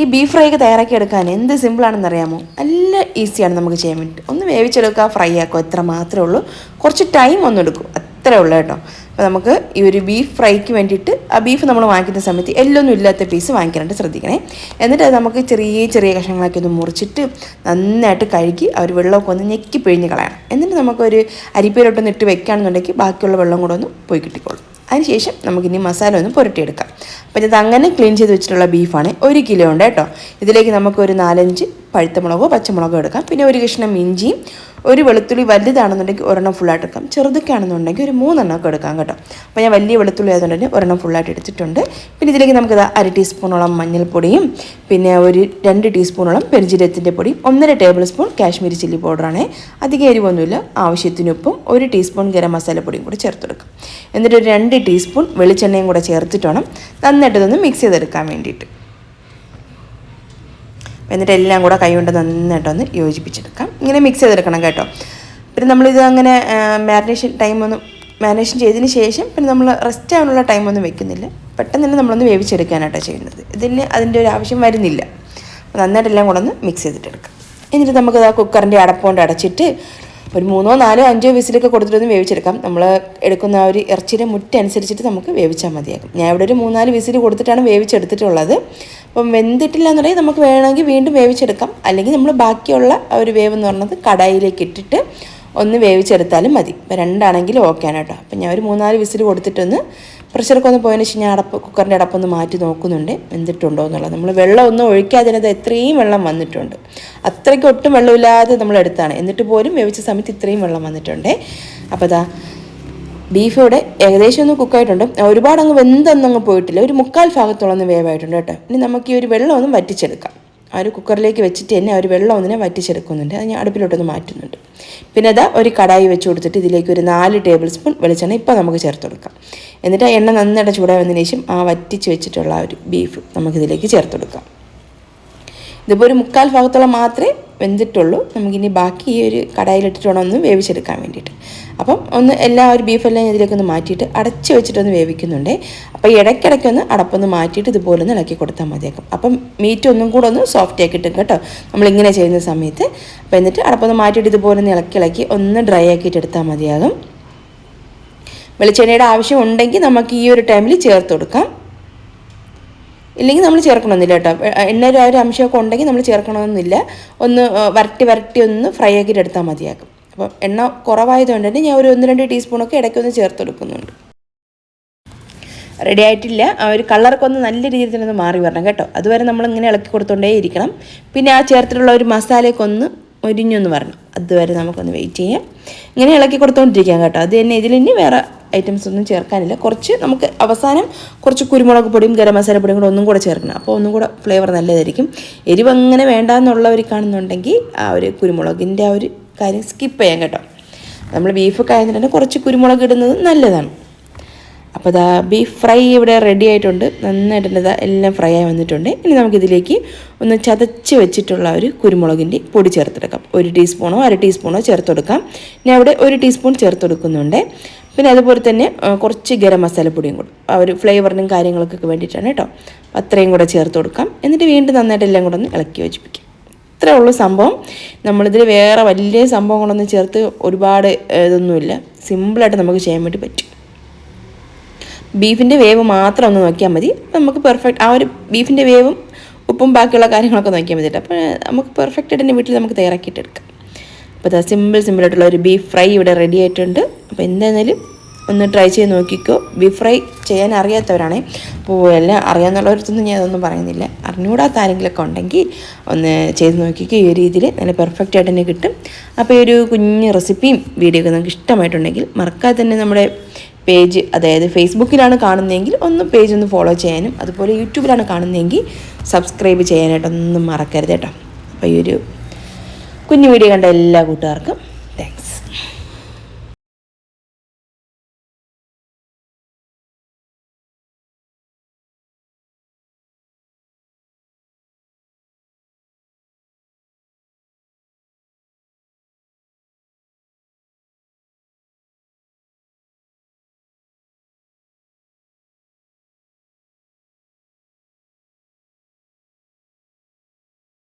ഈ beef fry ഒക്കെ തയ്യാറാക്കി എടുക്കാൻ എന്ത് സിമ്പിളാണെന്ന് അറിയാമോ? നല്ല ഈസിയാണ് നമുക്ക് ചെയ്യാൻ വേണ്ടി ഒന്ന് വേവിച്ചെടുക്കുക ഫ്രൈ ആക്കുക എത്ര മാത്രമേ ഉള്ളൂ. കുറച്ച് ടൈം ഒന്നും എടുക്കും. അത്രേ ഉള്ളൂ കേട്ടോ. അപ്പോൾ നമുക്ക് ഈ ഒരു ബീഫ് ഫ്രൈക്ക് വേണ്ടിയിട്ട് ആ ബീഫ് നമ്മൾ വാങ്ങിക്കുന്ന സമയത്ത് എല്ലൊന്നും ഇല്ലാത്ത പീസ് വാങ്ങിക്കാനായിട്ട് ശ്രദ്ധിക്കണേ. എന്നിട്ട് അത് നമുക്ക് ചെറിയ ചെറിയ കഷ്ണങ്ങളൊക്കെ ഒന്ന് മുറിച്ചിട്ട് നന്നായിട്ട് കഴുകി ആ ഒരു വെള്ളമൊക്കെ ഒന്ന് ഞെക്കി പിഴിഞ്ഞ് കളയണം. എന്നിട്ട് നമുക്കൊരു അരിപ്പയിലോട്ടൊന്ന് ഇട്ട് വെക്കുകയാണെന്നുണ്ടെങ്കിൽ ബാക്കിയുള്ള വെള്ളം കൂടെ ഒന്ന് പോയി കിട്ടിക്കോളും. അതിനുശേഷം നമുക്കിനി മസാല ഒന്ന് പുരട്ടിയെടുക്കാം. അപ്പോൾ ഇത് അങ്ങനെ ക്ലീൻ ചെയ്ത് വെച്ചിട്ടുള്ള ബീഫാണ് ഒരു കിലോ ഉണ്ട് കേട്ടോ. ഇതിലേക്ക് നമുക്കൊരു നാലഞ്ച് പഴുത്ത മുളകോ പച്ചമുളകോ എടുക്കാം. പിന്നെ ഒരു കഷ്ണം ഇഞ്ചിയും ഒരു വെളുത്തുള്ളി വലുതാണെന്നുണ്ടെങ്കിൽ ഒരെണ്ണം ഫുള്ളായിട്ട് എടുക്കാം. ചെറുതൊക്കെ ആണെന്നുണ്ടെങ്കിൽ ഒരു മൂന്നെണ്ണമൊക്കെ എടുക്കാം കേട്ടോ. അപ്പോൾ ഞാൻ വലിയ വെളുത്തുള്ളി ആയതുകൊണ്ട് ഒരെണ്ണം ഫുള്ളായിട്ട് എടുത്തിട്ടുണ്ട്. പിന്നെ ഇതിലേക്ക് നമുക്ക് അര ടീസ്പൂണോളം മഞ്ഞൾപ്പൊടിയും പിന്നെ ഒരു രണ്ട് ടീസ്പൂണോളം പെരുജീരത്തിന്റെ പൊടി ഒന്നര ടേബിൾ സ്പൂൺ കാശ്മീരി ചില്ലി പൗഡറാണ്. അധികം എരിവൊന്നുമില്ല. ആവശ്യത്തിന് ഉപ്പും ഒരു ടീസ്പൂൺ ഗരം മസാലപ്പൊടിയും കൂടി ചേർത്തെടുക്കും. എന്നിട്ട് ഒരു രണ്ട് ടീസ്പൂൺ വെളിച്ചെണ്ണയും കൂടെ ചേർത്തിട്ട് വേണം നന്നായിട്ടതൊന്ന് മിക്സ് ചെയ്തെടുക്കാൻ വേണ്ടിയിട്ട്. എന്നിട്ട് എല്ലാം കൂടെ കൈകൊണ്ട് നന്നായിട്ടൊന്ന് യോജിപ്പിച്ചെടുക്കാം. ഇങ്ങനെ മിക്സ് ചെയ്തെടുക്കണം കേട്ടോ. പിന്നെ നമ്മളിത് അങ്ങനെ മാരിനേഷൻ ടൈം ടൈമൊന്നും മാരിനേഷൻ ചെയ്തതിന് ശേഷം പിന്നെ നമ്മൾ റെസ്റ്റ് ആവാനുള്ള ടൈമൊന്നും വെക്കുന്നില്ല. പെട്ടെന്ന് തന്നെ നമ്മളൊന്ന് വേവിച്ചെടുക്കാനായിട്ടാണ് ചെയ്യുന്നത്. ഇതിന് അതിന്റെ ഒരു ആവശ്യം വരുന്നില്ല. നന്നായിട്ടെല്ലാം കൂടെ ഒന്ന് മിക്സ് ചെയ്തിട്ടെടുക്കാം. എന്നിട്ട് നമുക്കത് ആ കുക്കറിന്റെ അടപ്പുകൊണ്ട് അടച്ചിട്ട് ഒരു മൂന്നോ നാലോ അഞ്ചോ വിസിലൊക്കെ കൊടുത്തിട്ടൊന്ന് വേവിച്ചെടുക്കാം. നമ്മൾ എടുക്കുന്ന ആ ഒരു ഇറച്ചിയുടെ മുറ്റനുസരിച്ചിട്ട് നമുക്ക് വേവിച്ചാൽ മതിയാകും. ഞാൻ ഇവിടെ ഒരു മൂന്നാൽ വിസിൽ കൊടുത്തിട്ടാണ് വേവിച്ചെടുത്തിട്ടുള്ളത്. അപ്പം വെന്തിട്ടില്ല എന്നുണ്ടെങ്കിൽ നമുക്ക് വേണമെങ്കിൽ വീണ്ടും വേവിച്ചെടുക്കാം. അല്ലെങ്കിൽ നമ്മൾ ബാക്കിയുള്ള ആ ഒരു വേവ് എന്ന് പറയുന്നത് കടായിലേക്ക് ഇട്ടിട്ട് ഒന്ന് വേവിച്ചെടുത്താലും മതി. ഇപ്പം രണ്ടാണെങ്കിലും ഓക്കെയാണ് കേട്ടോ. അപ്പം ഞാൻ ഒരു മൂന്നാൽ വിസിൽ കൊടുത്തിട്ടൊന്ന് പ്രഷറൊക്കെ ഒന്ന് പോയതിന് ശേഷം ഞാൻ അടപ്പ് കുക്കറിന്റെ അടപ്പൊന്ന് മാറ്റി നോക്കുന്നുണ്ട്. വെന്തിട്ടുണ്ടോ എന്നുള്ളത്. നമ്മൾ വെള്ളം ഒന്നും ഒഴിക്കാതിനത് എത്രയും വെള്ളം വന്നിട്ടുണ്ട്. അത്രയ്ക്ക് ഒട്ടും വെള്ളമില്ലാതെ നമ്മൾ എടുത്താണ്. എന്നിട്ട് പോലും വേവിച്ച സമയത്ത് ഇത്രയും വെള്ളം വന്നിട്ടുണ്ട്. അപ്പോൾ അതാ ബീഫ് ഇവിടെ ഏകദേശം ഒന്ന് കുക്കായിട്ടുണ്ട് ഒരുപാട് അങ്ങ് വെന്തൊന്നും അങ്ങ് പോയിട്ടില്ല. ഒരു മുക്കാൽ ഭാഗത്തോളം വേവായിട്ടുണ്ട് കേട്ടോ. ഇനി നമുക്ക് ഈ ഒരു വെള്ളം ഒന്ന് വറ്റിച്ചെടുക്കാം. ആ ഒരു കുക്കറിലേക്ക് വെച്ചിട്ട് തന്നെ ആ ഒരു വെള്ളം ഒന്നിനെ വറ്റിച്ചെടുക്കുന്നുണ്ട്. അത് ഞാൻ അടുപ്പിലോട്ടൊന്ന് മാറ്റുന്നുണ്ട്. പിന്നെ അതാ ഒരു കടായി വെച്ച് കൊടുത്തിട്ട് ഇതിലേക്ക് ഒരു നാല് ടേബിൾ സ്പൂൺ വെളിച്ചെണ്ണ ഇപ്പോൾ നമുക്ക് ചേർത്ത് കൊടുക്കാം. എന്നിട്ട് എണ്ണ നന്നായിട്ട് ചൂടായി വന്നതിന് ശേഷം ആ വറ്റിച്ച് വെച്ചിട്ടുള്ള ആ ഒരു ബീഫ് നമുക്കിതിലേക്ക് ചേർത്ത് കൊടുക്കാം. ഇതിപ്പോൾ ഒരു മുക്കാൽ ഭാഗത്തോളം മാത്രമേ വെന്തിട്ടുള്ളൂ. നമുക്കിനി ബാക്കി ഈ ഒരു കടായിലിട്ടിട്ട് വേണം ഒന്ന് വേവിച്ചെടുക്കാൻ വേണ്ടിയിട്ട്. അപ്പം ഒന്ന് എല്ലാ ഒരു ബീഫെല്ലാം ഇതിലേക്കൊന്ന് മാറ്റിയിട്ട് അടച്ച് വെച്ചിട്ടൊന്ന് വേവിക്കുന്നുണ്ട്. അപ്പോൾ ഇടയ്ക്കിടയ്ക്കൊന്ന് അടപ്പൊന്ന് മാറ്റിയിട്ട് ഇതുപോലെ ഒന്ന് ഇളക്കി കൊടുത്താൽ മതിയാക്കും. അപ്പം മീറ്റ് ഒന്നും കൂടെ ഒന്ന് സോഫ്റ്റ് ആക്കി കിട്ടും കേട്ടോ. നമ്മളിങ്ങനെ ചെയ്യുന്ന സമയത്ത്. അപ്പോൾ എന്നിട്ട് അടപ്പൊന്ന് മാറ്റിയിട്ട് ഇതുപോലെ ഒന്ന് ഇളക്കി ഇളക്കി ഒന്ന് ഡ്രൈ ആക്കിയിട്ട് എടുത്താൽ മതിയാകും. വെളിച്ചെണ്ണയുടെ ആവശ്യം ഉണ്ടെങ്കിൽ നമുക്ക് ഈ ഒരു ടൈമിൽ ചേർത്ത് കൊടുക്കാം. ഇല്ലെങ്കിൽ നമ്മൾ ചേർക്കണമെന്നില്ല കേട്ടോ. എണ്ണ ആ ഒരു അംശമൊക്കെ ഉണ്ടെങ്കിൽ നമ്മൾ ചേർക്കണമെന്നില്ല. ഒന്ന് വരട്ടി വരട്ടി ഒന്ന് ഫ്രൈ ആക്കിയിട്ട് എടുത്താൽ മതിയാക്കും അപ്പം എണ്ണ കുറവായതുകൊണ്ട് തന്നെ ഞാൻ ഒരു ഒന്ന് രണ്ട് ടീസ്പൂണൊക്കെ ഇടയ്ക്ക് ഒന്ന് ചേർത്ത് കൊടുക്കുന്നുണ്ട്. റെഡി ആയിട്ടില്ല. ആ ഒരു കളറൊക്കെ ഒന്ന് നല്ല രീതിയിൽ തന്നെ ഒന്ന് മാറി വരണം കേട്ടോ. അതുവരെ നമ്മൾ ഇങ്ങനെ ഇളക്കി കൊടുത്തോണ്ടേ ഇരിക്കണം. പിന്നെ ആ ചേർത്തിട്ടുള്ള ഒരു മസാലയൊക്കെ ഒന്ന് ഒരിഞ്ഞൊന്ന് വരണം. അതുവരെ നമുക്കൊന്ന് വെയിറ്റ് ചെയ്യാം. ഇങ്ങനെ ഇളക്കി കൊടുത്തോണ്ടിരിക്കാം കേട്ടോ. അത് തന്നെ ഇതിൽ ഇനി വേറെ ഐറ്റംസ് ഒന്നും ചേർക്കാനില്ല. കുറച്ച് നമുക്ക് അവസാനം കുറച്ച് കുരുമുളക് പൊടിയും ഗരം മസാല പൊടിയും കൂടെ ഒന്നും കൂടെ ചേർക്കണം. അപ്പോൾ ഒന്നും കൂടെ ഫ്ലേവർ നല്ലതായിരിക്കും. എരിവ് അങ്ങനെ വേണ്ട എന്നുള്ളവർക്കാണെന്നുണ്ടെങ്കിൽ ആ ഒരു കുരുമുളകിന്റെ ആ ഒരു കാര്യം സ്കിപ്പ് ചെയ്യാം കേട്ടോ. നമ്മൾ ബീഫ് ആയതുകൊണ്ട് കുറച്ച് കുരുമുളക് ഇടുന്നത് നല്ലതാണ്. അപ്പോൾ ഇതാ ബീഫ് ഫ്രൈ ഇവിടെ റെഡി ആയിട്ടുണ്ട്. നന്നായിട്ടുണ്ട് എല്ലാം ഫ്രൈ ആയി വന്നിട്ടുണ്ട്. ഇനി നമുക്കിതിലേക്ക് ഒന്ന് ചതച്ച് വെച്ചിട്ടുള്ള ഒരു കുരുമുളകിന്റെ പൊടി ചേർത്തെടുക്കാം. ഒരു ടീസ്പൂണോ അര ടീസ്പൂണോ ചേർത്ത് കൊടുക്കാം ഞാൻ അവിടെ ഒരു ടീസ്പൂൺ ചേർത്ത് കൊടുക്കുന്നുണ്ട് പിന്നെ അതുപോലെ തന്നെ കുറച്ച് ഗരം മസാലപ്പൊടിയും കൂടും. ആ ഒരു ഫ്ലേവറിനും കാര്യങ്ങൾക്കൊക്കെ വേണ്ടിയിട്ടാണ് കേട്ടോ അത്രയും കൂടെ ചേർത്ത് കൊടുക്കാം. എന്നിട്ട് വീണ്ടും നന്നായിട്ട് എല്ലാം കൂടെ ഒന്ന് ഇളക്കി യോജിപ്പിക്കാം. ഇത്രേ ഉള്ളൂ സംഭവം. നമ്മളിതിൽ വേറെ വലിയ സംഭവങ്ങളൊന്നും ചേർത്ത് ഒരുപാട് ഇതൊന്നുമില്ല. സിമ്പിളായിട്ട് നമുക്ക് ചെയ്യാൻ വേണ്ടി പറ്റും. ബീഫിന്റെ വേവ് മാത്രം ഒന്ന് നോക്കിയാൽ മതി. നമുക്ക് പെർഫെക്റ്റ് ആ ഒരു ബീഫിന്റെ വേവും ഉപ്പും ബാക്കിയുള്ള കാര്യങ്ങളൊക്കെ നോക്കിയാൽ മതി അപ്പോൾ നമുക്ക് പെർഫെക്റ്റ് ആയിട്ട് വീട്ടിൽ നമുക്ക് തയ്യാറാക്കിയിട്ട് എടുക്കാം. അപ്പോൾ സിമ്പിൾ സിമ്പിളായിട്ടുള്ള ഒരു ബീഫ് ഫ്രൈ ഇവിടെ റെഡി ആയിട്ടുണ്ട്. അപ്പോൾ എന്തായാലും ഒന്ന് ട്രൈ ചെയ്ത് നോക്കിക്കോ. ബീഫ് ഫ്രൈ ചെയ്യാൻ അറിയാത്തവരാണേ. അപ്പോൾ എല്ലാം അറിയാമെന്നുള്ളവരത്തൊന്നും ഞാൻ അതൊന്നും പറയുന്നില്ല. അറിഞ്ഞുകൂടാത്ത ആരെങ്കിലുമൊക്കെ ഉണ്ടെങ്കിൽ ഒന്ന് ചെയ്ത് നോക്കിക്കോ. ഈ രീതിയിൽ നല്ല പെർഫെക്റ്റ് ആയിട്ട് തന്നെ കിട്ടും. അപ്പോൾ ഈ ഒരു കുഞ്ഞ് റെസിപ്പിയും വീഡിയോ ഒക്കെ നിങ്ങൾക്ക് ഇഷ്ടമായിട്ടുണ്ടെങ്കിൽ മറക്കാതെ തന്നെ നമ്മുടെ പേജ് അതായത് ഫേസ്ബുക്കിലാണ് കാണുന്നതെങ്കിൽ ഒന്ന് പേജ് ഒന്ന് ഫോളോ ചെയ്യാനും അതുപോലെ യൂട്യൂബിലാണ് കാണുന്നതെങ്കിൽ സബ്സ്ക്രൈബ് ചെയ്യാനായിട്ടൊന്നും മറക്കരുത് കേട്ടോ. അപ്പോൾ ഈ ഒരു കുഞ്ഞു വീഡിയോ കണ്ട എല്ലാ കൂട്ടുകാർക്കും താങ്ക്സ്